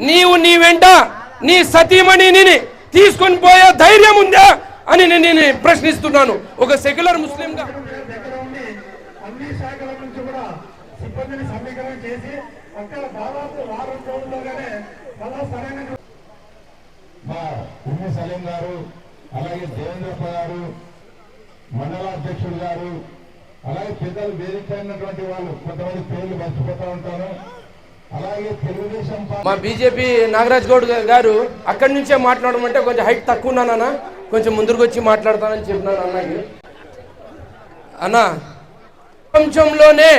నీవు నీ వెంట నీ సతీమణిని తీసుకొని పోయే ధైర్యం ఉందా అని నేను ప్రశ్నిస్తున్నాను. ఒక సెక్యులర్ ముస్లింగా. దగ్గర అన్ని శాఖల నుంచి కూడా సిబ్బందిని సమీకరణ చేసి ఒక్క దాదాపు వారం సరైన మా ఉమ్మి సలీం గారు అలాగే దేవేంద్రప్ప గారు మండల అధ్యక్షుడు గారు అలాగే పెద్దలు వేదిక వాళ్ళు కొంతమంది పేర్లు మర్చిపోతా ఉంటాను. మా బీజేపీ నాగరాజ్ గౌడ్ గారు అక్కడి నుంచే మాట్లాడమంటే కొంచెం హైట్ తక్కువ ఉన్నానన్న కొంచెం ముందుకు వచ్చి మాట్లాడతానని చెప్పినాను అన్నకి అన్న ప్రపంచంలోనే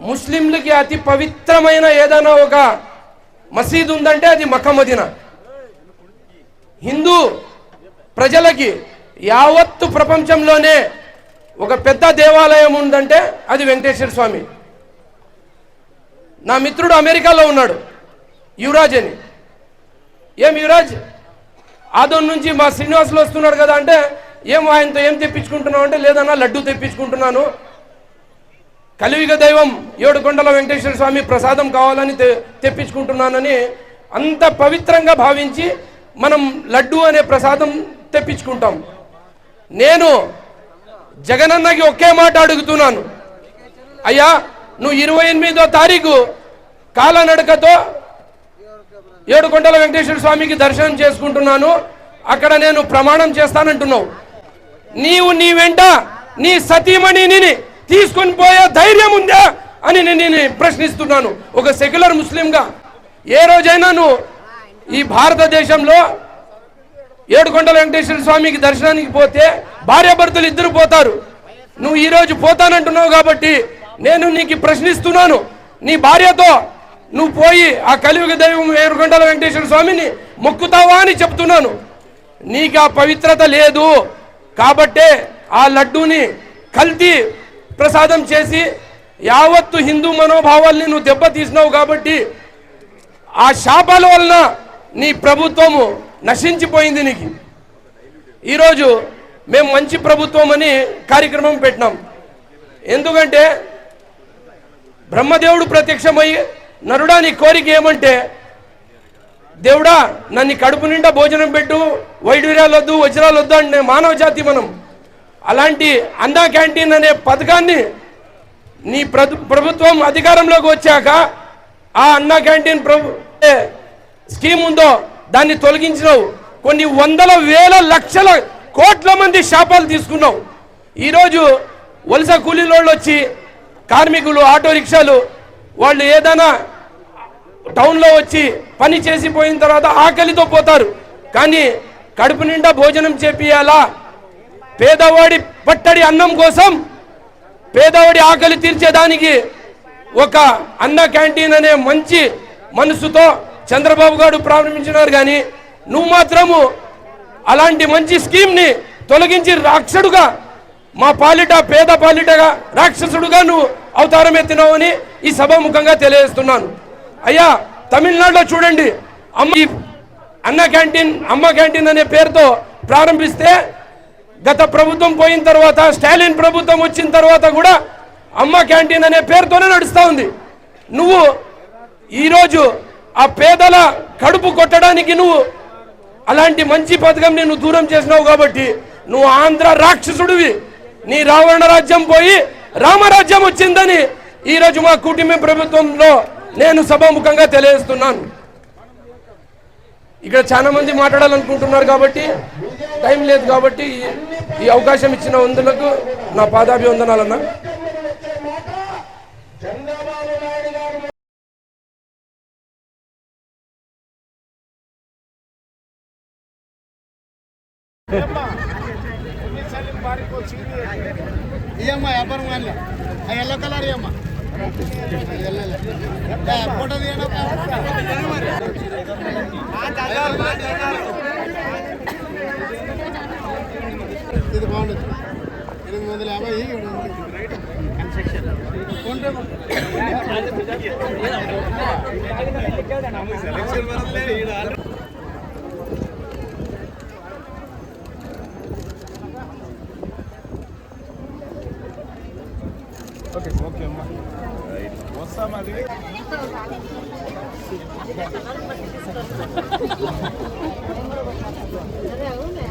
ముస్లింలకి అతి పవిత్రమైన ఏదైనా ఒక మసీద్ ఉందంటే అది మకమదిన హిందూ ప్రజలకి యావత్తు ప్రపంచంలోనే ఒక పెద్ద దేవాలయం ఉందంటే అది వెంకటేశ్వర స్వామి. నా మిత్రుడు అమెరికాలో ఉన్నాడు యువరాజ్ అని. ఏం యువరాజ్? ఆదోన్ నుంచి మా శ్రీనివాసులు వస్తున్నాడు కదా అంటే ఏం ఆయనతో ఏం తెప్పించుకుంటున్నావు అంటే లేదన్నా లడ్డు తెప్పించుకుంటున్నాను. కలియుగ దైవం ఏడుకొండల వెంకటేశ్వర స్వామి ప్రసాదం కావాలని తె- తెప్పించుకుంటున్నానని అంత పవిత్రంగా భావించి మనం లడ్డు అనే ప్రసాదం తెప్పించుకుంటాం. నేను జగనన్నకి ఒకే మాట అడుగుతున్నాను. అయ్యా నువ్వు ఇరవై ఎనిమిదో తారీఖు కాలనడకతో ఏడుకొండల వెంకటేశ్వర స్వామికి దర్శనం చేసుకుంటున్నాను. అక్కడ నేను ప్రమాణం చేస్తానంటున్నావు. నీవు నీ వెంట నీ సతీమణిని తీసుకొని పోయే ధైర్యం ఉందా అని నేను ప్రశ్నిస్తున్నాను. ఒక సెక్యులర్ ముస్లింగా ఏ రోజైనా నువ్వు ఈ భారతదేశంలో ఏడుకొండల వెంకటేశ్వర స్వామికి దర్శనానికి పోతే భార్యాభర్తలు ఇద్దరు పోతారు. నువ్వు ఈరోజు పోతానంటున్నావు కాబట్టి నేను నీకు ప్రశ్నిస్తున్నాను. నీ భార్యతో నువ్వు పోయి ఆ కలియుగ దైవం ఏరుగొండల వెంకటేశ్వర స్వామిని మొక్కుతావా అని చెప్తున్నాను. నీకు ఆ పవిత్రత లేదు. కాబట్టే ఆ లడ్డూని కల్తీ ప్రసాదం చేసి యావత్తు హిందూ మనోభావాల్ని నువ్వు దెబ్బతీసినావు కాబట్టి ఆ శాపాల వలన నీ ప్రభుత్వము నశించిపోయింది నీకు. ఈరోజు మేము మంచి ప్రభుత్వం అని కార్యక్రమం పెట్టినాం. ఎందుకంటే బ్రహ్మదేవుడు ప్రత్యక్షమై నరుడా నీ కోరిక ఏమంటే దేవుడా నన్ను కడుపు నిండా భోజనం పెట్టు వైడూర్యాలు వద్దు వజ్రాలు వద్దు అంటే మానవ జాతి మనం. అలాంటి అన్నా క్యాంటీన్ అనే పథకాన్ని నీ ప్రభుత్వం అధికారంలోకి వచ్చాక ఆ అన్నా క్యాంటీన్ ప్రభు స్కీమ్ ఉందో దాన్ని తొలగించినావు. కొన్ని వందల వేల లక్షల కోట్ల మంది శాపాలు తీసుకున్నావు. ఈరోజు వలస కూలీలోళ్ళు వచ్చి కార్మికులు ఆటో రిక్షాలు వాళ్ళు ఏదైనా టౌన్లో వచ్చి పని చేసి పోయిన తర్వాత ఆకలితో పోతారు. కానీ కడుపు నిండా భోజనం చేపియాలా పేదవాడి పట్టడి అన్నం కోసం పేదవాడి ఆకలి తీర్చేదానికి ఒక అన్న క్యాంటీన్ అనే మంచి మనసుతో చంద్రబాబు గారు ప్రారంభించినారు. కానీ నువ్వు మాత్రము అలాంటి మంచి స్కీమ్ని తొలగించి రాక్షడుగా మా పాలిట పేద పాలిటగా రాక్షసుడుగా నువ్వు అవతారం ఎత్తినావని ఈ సభాముఖంగా తెలియజేస్తున్నాను. అయ్యా తమిళనాడులో చూడండి. అమ్మ అన్న క్యాంటీన్ అమ్మ క్యాంటీన్ అనే పేరుతో ప్రారంభిస్తే గత ప్రభుత్వం పోయిన తర్వాత స్టాలిన్ ప్రభుత్వం వచ్చిన తర్వాత కూడా అమ్మ క్యాంటీన్ అనే పేరుతోనే నడుస్తూ ఉంది. నువ్వు ఈరోజు ఆ పేదల కడుపు కొట్టడానికి నువ్వు అలాంటి మంచి పథకం నేను దూరం చేసినావు కాబట్టి నువ్వు ఆంధ్ర రాక్షసుడివి. నీ రావణ రాజ్యం పోయి రామరాజ్యం వచ్చిందని ఈరోజు మా కుటుంబ ప్రభుత్వంలో నేను సభాముఖంగా తెలియజేస్తున్నాను. ఇక్కడ చాలా మంది మాట్లాడాలనుకుంటున్నారు కాబట్టి టైం లేదు కాబట్టి ఈ- ఈ అవకాశం ఇచ్చిన వందులకు నా పాదాభివందనాలన్నా. వచ్చే మాట చంద్రబాబు నాయుడు గారు ఇయ్యమ్మ వ్యాపారం కానీ ఆ ఎల్లో కలర్ ఇయ్యమ్మ ఫోటో తీయండి ఇది బాగుండదు ఎనిమిది వందల యాభై ఫోన్ રસ્તામાં લે અરે આવું ને.